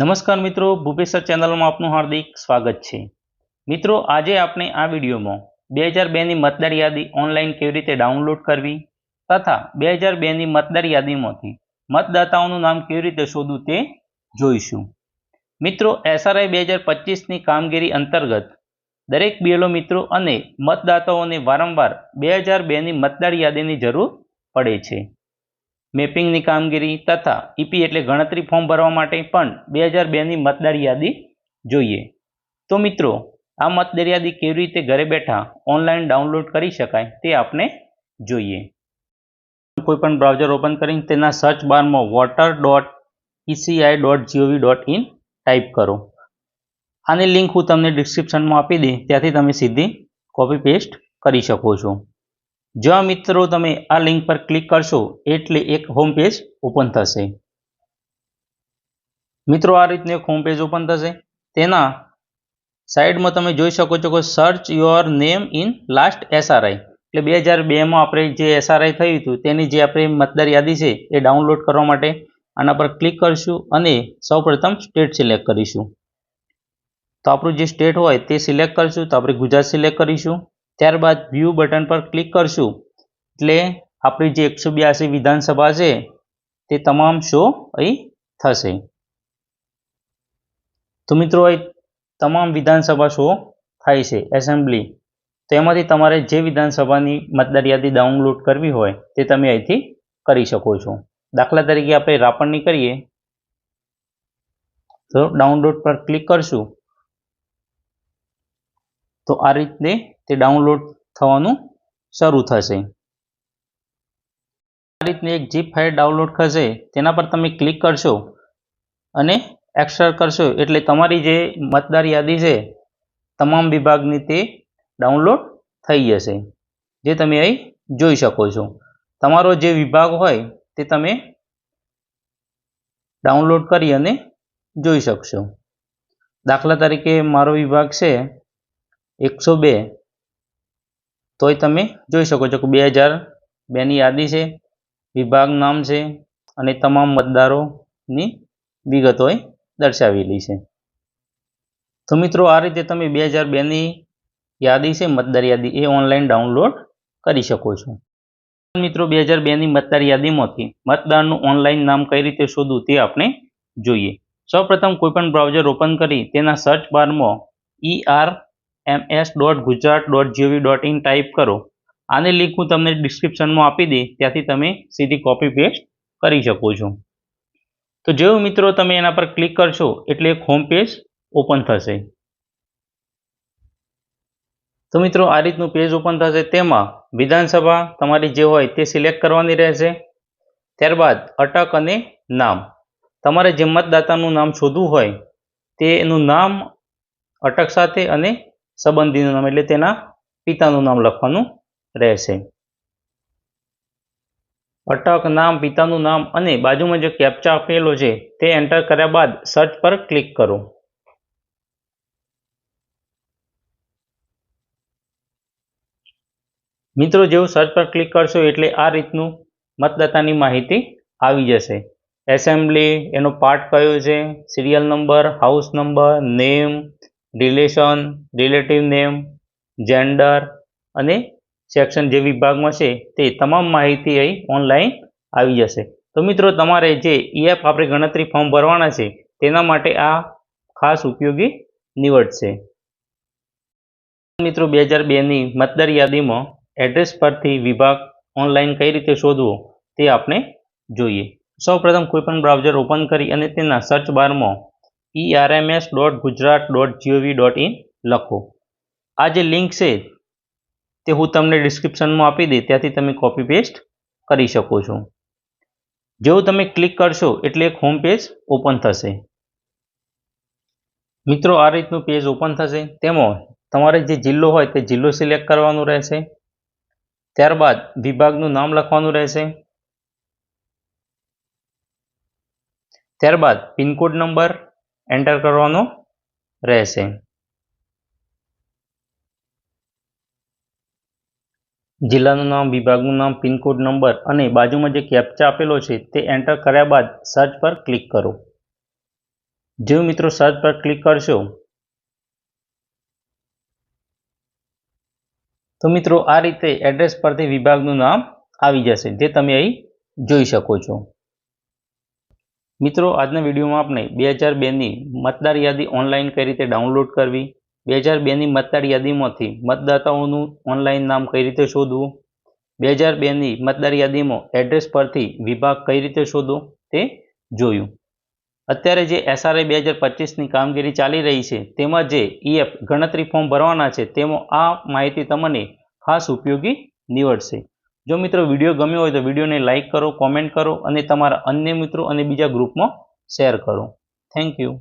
નમસ્કાર મિત્રો ભૂપેશ્વર ચેનલમાં આપનું હાર્દિક સ્વાગત છે. મિત્રો, આજે આપણે આ વિડીયોમાં બે હજાર બેની મતદાર યાદી ઓનલાઈન કેવી રીતે ડાઉનલોડ કરવી તથા બે હજાર બેની મતદાર યાદીમાંથી મતદાતાઓનું નામ કેવી રીતે શોધવું તે જોઈશું. મિત્રો, એસઆરઆઈ બે હજાર પચીસની કામગીરી અંતર્ગત દરેક બીએલઓ મિત્રો અને મતદાતાઓને વારંવાર બે હજાર બેની મતદાર યાદીની જરૂર પડે છે. મેપિંગની કામગીરી તથા ઈપી એટલે ગણતરી ફોર્મ ભરવા માટે પણ બે હજાર બેની મતદાર યાદી જોઈએ. તો મિત્રો, આ મતદાર યાદી કેવી રીતે ઘરે બેઠા ઓનલાઈન ડાઉનલોડ કરી શકાય તે આપણે જોઈએ. કોઈ પણ બ્રાઉઝર ઓપન કરીને તેના સર્ચ બારમાં voter dot ECI dot GOV dot in type કરો. આની લિંક હું તમને ડિસ્ક્રિપ્શનમાં આપી દઈ, ત્યાંથી તમે સીધી કોપી પેસ્ટ કરી શકો છો. જો મિત્રો તમે આ લિંક પર ક્લિક કરશો, એટલે એક હોમ પેજ ઓપન થશે. મિત્રો, આ રીતનું એક હોમ પેજ ઓપન થશે. તેના સાઈડમાં તમે જોઈ શકો છો કે search your name in last SRI એટલે બે હજાર બેમાં આપણે જે એસઆરઆઈ થયું હતું, તેની જે આપણે મતદાર યાદી છે, એ ડાઉનલોડ કરવા માટે આના પર ક્લિક કરીશું અને સૌપ્રથમ સ્ટેટ સિલેક્ટ કરીશું. તો આપણું જે સ્ટેટ હોય, તે સિલેક્ટ કરીશું. તો આપણે ગુજરાત સિલેક્ટ કરીશું. ત્યારબાદ વ્યૂ બટન પર ક્લિક કરશું. એટલે આપણી જે એકસો બ્યાસી વિધાનસભા છે, તે તમામ શો અહીં થશે. તો મિત્રો, અહીં તમામ વિધાનસભા શો થાય છે એસેમ્બલી તો એમાંથી તમારે જે વિધાનસભાની મતદાર યાદી ડાઉનલોડ કરવી હોય, તે તમે અહીંથી કરી શકો છો. દાખલા તરીકે આપણે રાપણની કરીએ. તો ડાઉનલોડ પર ક્લિક કરશું. તો આ રીતે તે ડાઉનલોડ થવાનું શરૂ થશે. આ રીતની એક જીપ ફાઇલ ડાઉનલોડ થશે, તેના પર તમે ક્લિક કરશો અને એક્સટ્રા કરશો. એટલે તમારી જે મતદાર યાદી છે, તમામ વિભાગની તે ડાઉનલોડ થઈ જશે, જે તમે અહીં જોઈ શકો છો. તમારો જે વિભાગ હોય, તે તમે ડાઉનલોડ કરી અને જોઈ શકશો. દાખલા તરીકે મારો વિભાગ છે એકસો બે. તોય તમે જોઈ શકો છો કે બે હજાર બેની યાદી છે, વિભાગ નામ છે અને તમામ મતદારોની વિગતોએ દર્શાવેલી છે. તો મિત્રો આ રીતે તમે બે હજાર બેની યાદી છે, મતદાર યાદી એ ઓનલાઈન ડાઉનલોડ કરી શકો છો. મિત્રો બે હજાર બેની મતદાર યાદીમાંથી મતદારનું ઓનલાઈન નામ કઈ રીતે શોધવું તે આપણે જોઈએ. સૌપ્રથમ કોઈપણ બ્રાઉઝર ઓપન કરી તેના સર્ચ બારમાં E R M S dot Gujarat dot GOV dot in type કરો. આની લિંક હું તમને ડિસ્ક્રિપ્શનમાં આપી દઈ ત્યાંથી તમે સીધી કોપી પેસ્ટ કરી શકો છો. તો જેવું મિત્રો તમે એના પર ક્લિક કરશો, એટલે એક હોમ પેજ ઓપન થશે. તો મિત્રો આ રીતનું પેજ ઓપન થશે. તેમાં વિધાનસભા તમારી જે હોય તે સિલેક્ટ કરવાની રહેશે. ત્યારબાદ અટક અને નામ. તમારે જે મતદાતાનું નામ શોધવું હોય તેનું નામ, અટક સાથે અને સંબંધીનું નામ એટલે તેના પિતાનું નામ લખવાનું રહેશે. અટક નામ, પિતાનું નામ અને બાજુમાં જે કેપ્ચા આપેલો છે તે એન્ટર કર્યા બાદ સર્ચ પર ક્લિક કરો. મિત્રો, જેવું સર્ચ પર ક્લિક કરશો એટલે આ રીતનું મતદાતાની માહિતી આવી જશે. એસેમ્બલી એનો પાર્ટ કયો છે? Serial number house number name relation, relative name, gender અને સેક્શન જે વિભાગમાં છે તે તમામ માહિતી અહીં ઓનલાઈન આવી જશે. તો મિત્રો, તમારે જે ઈએફ આપણે ગણતરી ફોર્મ ભરવાના છે, તેના માટે આ ખાસ ઉપયોગી નીવડશે. મિત્રો, બે હજાર બેની મતદાર યાદીમાં એડ્રેસ પરથી વિભાગ ઓનલાઈન કઈ રીતે શોધવો તે આપણે જોઈએ. સૌપ્રથમ કોઈપણ બ્રાઉઝર ઓપન કરી અને તેના સર્ચ બારમાં ERMS dot Gujarat dot GOV dot in લખો. આ જે લિંક છે, તે હું તમને ડિસ્ક્રિપ્શનમાં આપી દઈ ત્યાંથી તમે કોપી પેસ્ટ કરી શકો છો. જેવું તમે ક્લિક કરશો, એટલે એક હોમ પેજ ઓપન થશે. મિત્રો, આ રીતનું પેજ ઓપન થશે. તેમાં તમારે જે જિલ્લો હોય, તે જિલ્લો સિલેક્ટ કરવાનું રહેશે. ત્યારબાદ, વિભાગનું નામ લખવાનું રહેશે. ત્યારબાદ, પિનકોડ નંબર એન્ટર કરવાનો રહેશે. જિલ્લાનું નામ, વિભાગનું નામ, પિનકોડ નંબર અને બાજુમાં જે કેપ્ચા આપેલો છે તે એન્ટર કર્યા બાદ સર્ચ પર ક્લિક કરો. જેવું મિત્રો સર્ચ પર ક્લિક કરશો, તો મિત્રો આ રીતે એડ્રેસ પરથી વિભાગનું નામ આવી જશે, જે તમે અહીં જોઈ શકો છો. મિત્રો, આજના વિડીયોમાં આપણે બે હજાર બેની મતદાર યાદી ઓનલાઈન કઈ રીતે ડાઉનલોડ કરવી? બે હજાર બેની મતદાર યાદીમાંથી મતદાતાઓનું ઓનલાઈન નામ કઈ રીતે શોધવું? બે હજાર બેની મતદાર યાદીમાં એડ્રેસ પરથી વિભાગ કઈ રીતે શોધવો તે જોયું. અત્યારે જે એસઆરઆઈ બે હજાર પચીસની કામગીરી ચાલી રહી છે, તેમાં જે ઈએફ ગણતરી ફોર્મ ભરવાના છે, તેમાં આ માહિતી તમને ખાસ ઉપયોગી નીવડશે. જો મિત્રો વીડિયો ગમ્યો હોય તો વિડીયોને લાઇક કરો કોમેન્ટ કરો અને તમારા અન્ય મિત્રો અને બીજા ગ્રુપમાં શેર કરો. Thank you